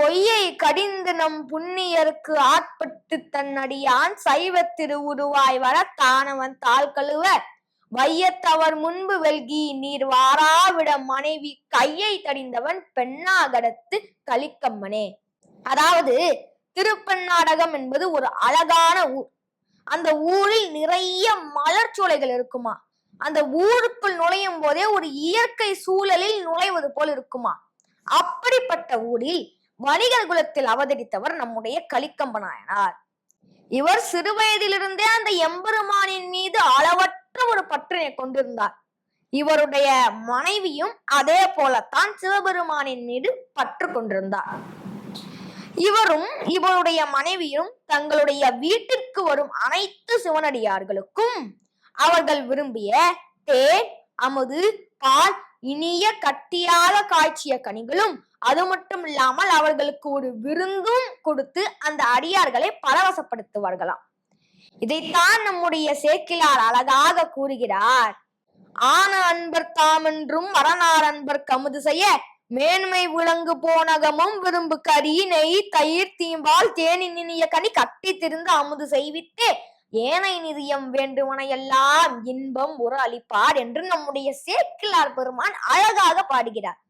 பொய்யை கடிந்து நம் புண்ணியருக்கு ஆட்பட்டு தன்னடியான் சைவ திருவுருவாய் வர தானவன் தாள் கழுவ வையத்தவர் முன்பு வெல்கி நீர் வாராவிட மனைவி கையை தடிந்தவன் பெண்ணாகடத்து கலிக்கம்மனே. அதாவது திருப்பெண்ணாடகம் என்பது ஒரு அழகான ஊர். அந்த ஊரில் நிறைய மலர் சோலைகள் இருக்குமா? அந்த ஊருக்குள் நுழையும் போதே ஒரு இயற்கை சூழலில் நுழைவது போல் இருக்குமா? அப்படிப்பட்ட ஊரில் வணிகர் குலத்தில் அவதரித்தவர் நம்முடைய கலிக்கம்ப நாயனார் இவர் சிறுவயதிலிருந்தே அந்த எம்பெருமானின் மீது அளவற்ற ஒரு பற்றினை கொண்டிருந்தார். இவருடைய மனைவியும் அதே போலத்தான் சிவபெருமானின் மீது பற்று கொண்டிருந்தார். இவரும் இவருடைய மனைவியும் தங்களுடைய வீட்டிற்கு வரும் அனைத்து சிவனடியார்களுக்கும் அவர்கள் விரும்பிய தேன் அமுது பால் இனிய கட்டியாக காய்ச்சிய கனிகளும் அது மட்டும் இல்லாமல் அவர்களுக்கு ஒரு விருந்தும் கொடுத்து அந்த அடியார்களை பரவசப்படுத்துவார்களாம். இதைத்தான் நம்முடைய சேக்கிலார் அழகாக கூறுகிறார். ஆன அன்பர் தாமென்றும் வரனார் அன்பர் கமுது செய்ய மேன்மை விளங்கு போனகமும் விரும்பு கறி நெய் தயிர் தீம்பால் தேனின் இனிய கனி கட்டி திருந்து அமுது செய்வித்து ஏனை நிதியம் வேண்டுமன எல்லாம் இன்பம் ஒரு அளிப்பார் என்று நம்முடைய சேக்கிலார் பெருமான் அழகாக பாடுகிறார்.